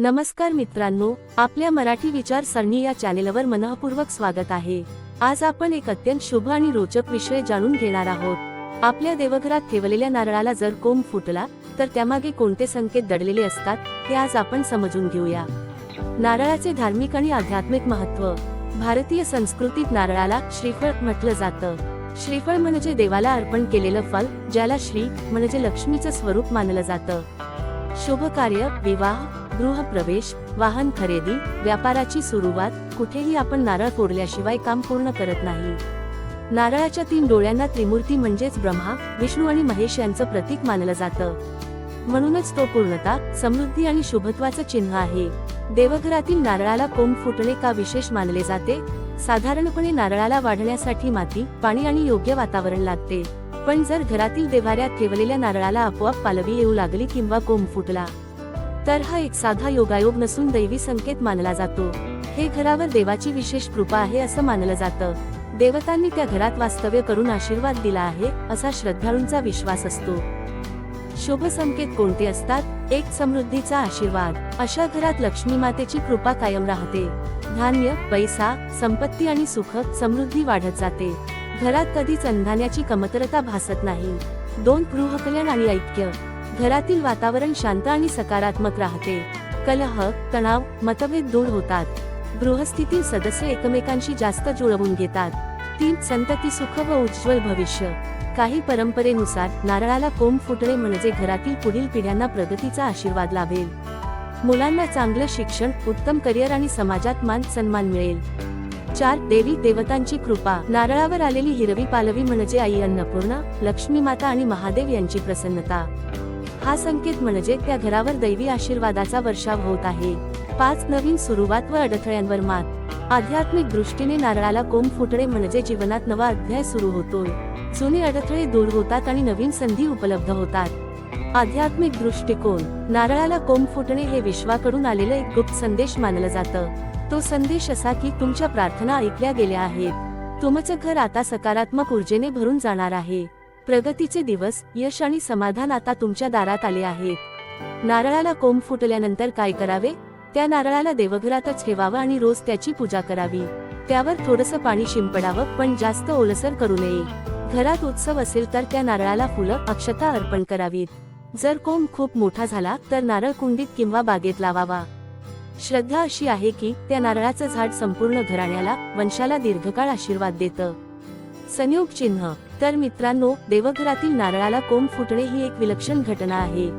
नमस्कार मित्रांनो आपल्या मराठी विचार सरणी या चॅनेलवर मनःपूर्वक स्वागत आहे. आज आपण एक अत्यंत शुभ आणि रोचक विषय जाणून घेणार आहोत. आपल्या देवघरात ठेवलेल्या नारळाला जर कोंब फुटला तर त्यामागे कोणते संकेत दडलेले असतात हे आज आपण समजून घेऊया. नारळाचे धार्मिक आणि आध्यात्मिक महत्त्व भारतीय संस्कृतीत नारळाला श्रीफळ म्हटलं जातं. श्रीफळ म्हणजे देवाला अर्पण केलेलं फल ज्याला श्री म्हणजे लक्ष्मीचं स्वरूप मानलं जातं. शुभ कार्य विवाह गृहप्रवेश वाहन खरेदी व्यापाराची सुरुवात कुठेही आपण नारळ फोडल्याशिवाय काम पूर्ण करत नाही. नारळाच्या तीन डोळ्यांना त्रिमूर्ती म्हणजेच ब्रह्मा विष्णू आणि महेश यांचं प्रतीक मानलं जातं. म्हणूनच तो पूर्णता समृद्धी आणि शुभत्वाचं चिन्ह आहे. देवघरातील नारळाला कोंब फुटणे का विशेष मानले जाते? साधारणपणे नारळाला वाढण्यासाठी माती पाणी आणि योग्य वातावरण लागते. पण जर घरातील देवाऱ्यात ठेवलेल्या नारळाला आपोआप पालवी येऊ लागली किंवा कोंब फुटला तर हा एक साधा योगायोग नसून दैवी संकेत मानला जातो. हे घरावर देवाची विशेष कृपा आहे असं मानलं जातं. देवतांनी त्या घरात वास्तव्य करून आशीर्वाद दिला आहे असा श्रद्धाळूंचा विश्वास असतो. शुभ संकेत कोणते असतात? एक समृद्धीचा आशीर्वाद. अशा घरात लक्ष्मी मातेची कृपा कायम राहते. धान्य पैसा संपत्ती आणि सुख समृद्धी वाढत जाते. घरात कधीच अंधाण्याची कमतरता भासत नाही. दोन गृहकल्याण आणि ऐक्य. घरातील वातावरण शांत आणि सकारात्मक राहते. कलह तणाव मतभेद दूर होतात. गृहस्थितील सदस्य एकमेकांशी जास्त जुळवून घेतात. तीन संतती सुख व उज्ज्वल भविष्य. काही परंपरेनुसार नारळाला कोंब फुटणे म्हणजे घरातील पुढील पिढ्यांना प्रगतीचा आशीर्वाद लाभेल. मुलांना चांगलं शिक्षण उत्तम करिअर आणि समाजात मान सन्मान मिळेल. चार देवी देवतांची कृपा. नारळावर आलेली हिरवी पालवी म्हणजे आई अन्नपूर्णा लक्ष्मी माता आणि महादेव यांची प्रसन्नता. हा संकेत म्हणजे त्या घरावर दैवी आशीर्वादाचा वर्षाव होत आहे. पाच नवीन सुरुवात व अडथळ्यांवर मात. आध्यात्मिक दृष्टीने नारळाला कोंब फुटणे म्हणजे जीवनात नवा अध्याय सुरू होतोय. जुने अडथळे दूर होतात आणि नवीन संधी उपलब्ध होतात. आध्यात्मिक दृष्टिकोन. नारळाला कोंब फुटणे हे विश्वाकडून आलेलं एक गुप्त संदेश मानलं जातं. तो संदेश असा की तुमच्या प्रार्थना ऐकल्या गेल्या आहेत. तुमचं घर आता सकारात्मक ऊर्जेने भरून जाणार आहे. प्रगतीचे दिवस यश आणि समाधान आता तुमच्या दारात आले आहेत नारळाला कोंब फुटल्यानंतर काय करावे? त्या नारळाला देवघरातच ठेवावं आणि रोज त्याची पूजा करावी. त्यावर थोडस पाणी शिंपडावं पण जास्त ओलसर करू नये. घरात उत्सव असेल तर त्या नारळाला फुलं अक्षता अर्पण करावीत. जर कोंब खूप मोठा झाला तर नारळ कुंडीत किंवा बागेत लावावा. श्रद्धा अशी आहे की त्या नारळाचं झाड संपूर्ण घराण्याला वंशाला दीर्घकाळ आशीर्वाद देतं. संयोग चिन्ह तर मित्रांनो देवघरातील नारळाला कोंब फुटणे ही एक विलक्षण घटना आहे.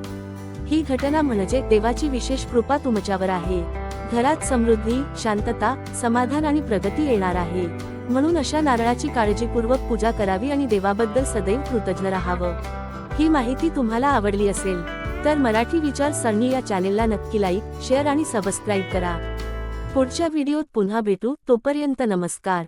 ही घटना म्हणजे देवाची विशेष कृपा तुमच्यावर आहे. घरात समृद्धी शांतता समाधान आणि प्रगती येणार आहे. म्हणून अशा नारळाची काळजीपूर्वक पूजा करावी आणि देवाबद्दल सदैव कृतज्ञ राहावं. ही माहिती तुम्हाला आवडली असेल तर मराठी विचार सरणी या चॅनेलला नक्की लाईक शेअर आणि सबस्क्राईब करा. पुढच्या व्हिडिओत पुन्हा भेटू तोपर्यंत नमस्कार.